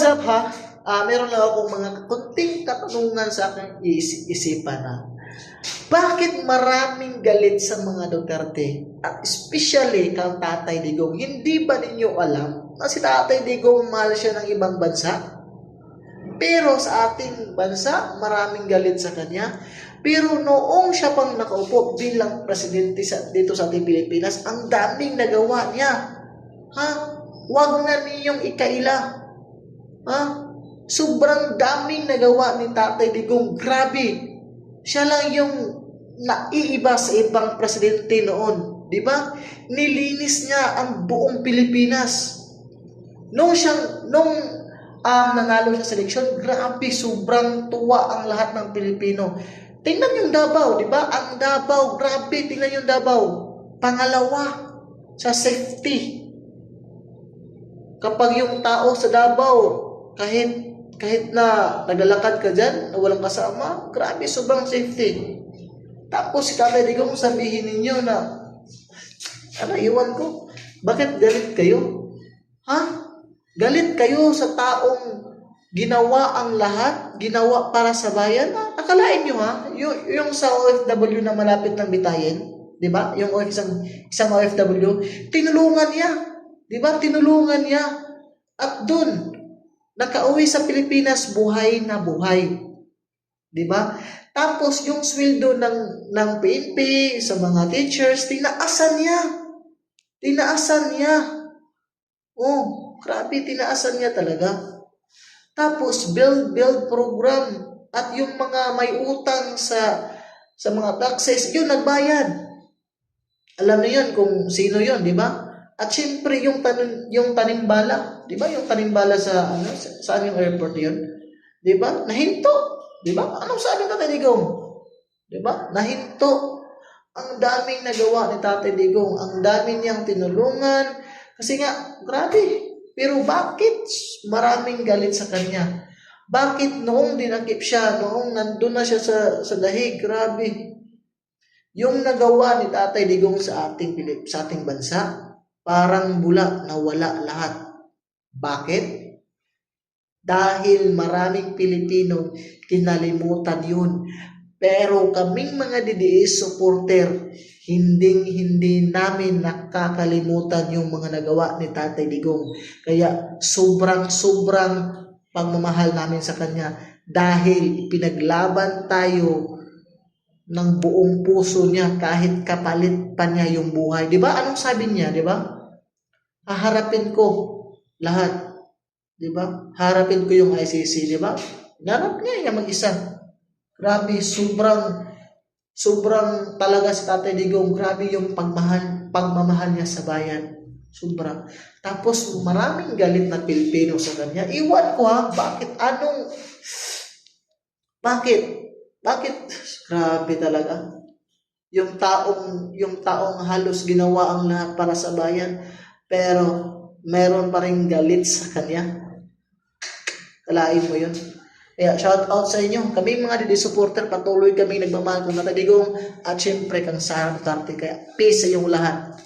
what's up ha? Ah, meron lang akong mga kunting katanungan sa aking is- isipan na. Bakit maraming galit sa mga Duterte? At especially kang Tatay Digong. Hindi ba ninyo alam na si Tatay Digong mahal siya ng ibang bansa? Pero sa ating bansa, maraming galit sa kanya. Pero noong siya pang nakaupo bilang presidente sa, dito sa ating Pilipinas, ang daming nagawa niya. Ha? Huwag na ninyong ikaila. Ha? Sobrang daming nagawa ni Tatay Digong. Grabe. Siya lang yung naiiba sa ibang presidente noon. Di ba? Nilinis niya ang buong Pilipinas. Nung siyang, nung um, nanalo siya sa eleksyon, grabe, sobrang tuwa ang lahat ng Pilipino. Tingnan yung Davao, di ba? Ang Davao, grabe, tingnan yung Davao. Pangalawa, sa safety. Kapag yung tao sa Davao, kahit kahit na naglalakad ka dyan, na walang kasama, grabe, sobrang safety. Tapos si Tatay Digong sabihin ninyo na, ano, iwan ko, bakit galit kayo? Ha? Galit kayo sa taong ginawa ang lahat, ginawa para sa bayan? Ah, Akalain nyo ha, yung, yung sa OFW na malapit ng bitayin, di ba? Yung isang, isang OFW, tinulungan niya. Di ba? Tinulungan niya. At dun, nakauwi sa Pilipinas, buhay na buhay. Di ba? Tapos yung sweldo ng, ng PNP sa mga teachers, tinaasan niya. Tinaasan niya. Oh, grabe, tinaasan niya talaga. Tapos, build, build program. At yung mga may utang sa sa mga taxes, yun, nagbayad. Alam niyo yun kung sino yun, di ba? At syempre, yung, tanim, yung tanimbala, di ba? Yung tanimbala sa, ano, sa, saan yung airport yun? Di ba? Nahinto. Di ba? Anong sabi ng Tatay Digong? Di ba? Nahinto. Ang daming nagawa ni Tatay Digong. Ang dami niyang tinulungan. Kasi nga, grabe. Pero bakit maraming galit sa kanya? Bakit noong dinakip siya, noong nandun na siya sa, sa dahig, grabe. Yung nagawa ni Tatay Digong sa ating Pilip, sa ating bansa, parang bula na wala lahat. Bakit? Dahil maraming Pilipino kinalimutan yun. Pero kaming mga DDS supporter, hinding hindi namin nakakalimutan yung mga nagawa ni Tatay Digong. Kaya sobrang sobrang pagmamahal namin sa kanya dahil pinaglaban tayo ng buong puso niya kahit kapalit pa niya yung buhay. 'Di ba? Anong sabi niya, 'di ba? Haharapin ko lahat. 'Di ba? Harapin ko yung ICC, 'di ba? Narap niya niya mag-isa. Grabe, sobrang sobrang talaga si Tatay Digong, grabe yung pagmahal, pagmamahal niya sa bayan. Sobra. Tapos maraming galit na Pilipino sa kanya. Iwan ko ha, bakit anong bakit? Bakit? Grabe talaga. Yung taong yung taong halos ginawa ang lahat para sa bayan, pero meron pa rin galit sa kanya. Kalain mo yun. Kaya shout out sa inyo. Kami mga Didi supporter, patuloy kami nagmamahal kung natadigong at syempre kang Sara Duterte. Kaya peace sa iyong lahat.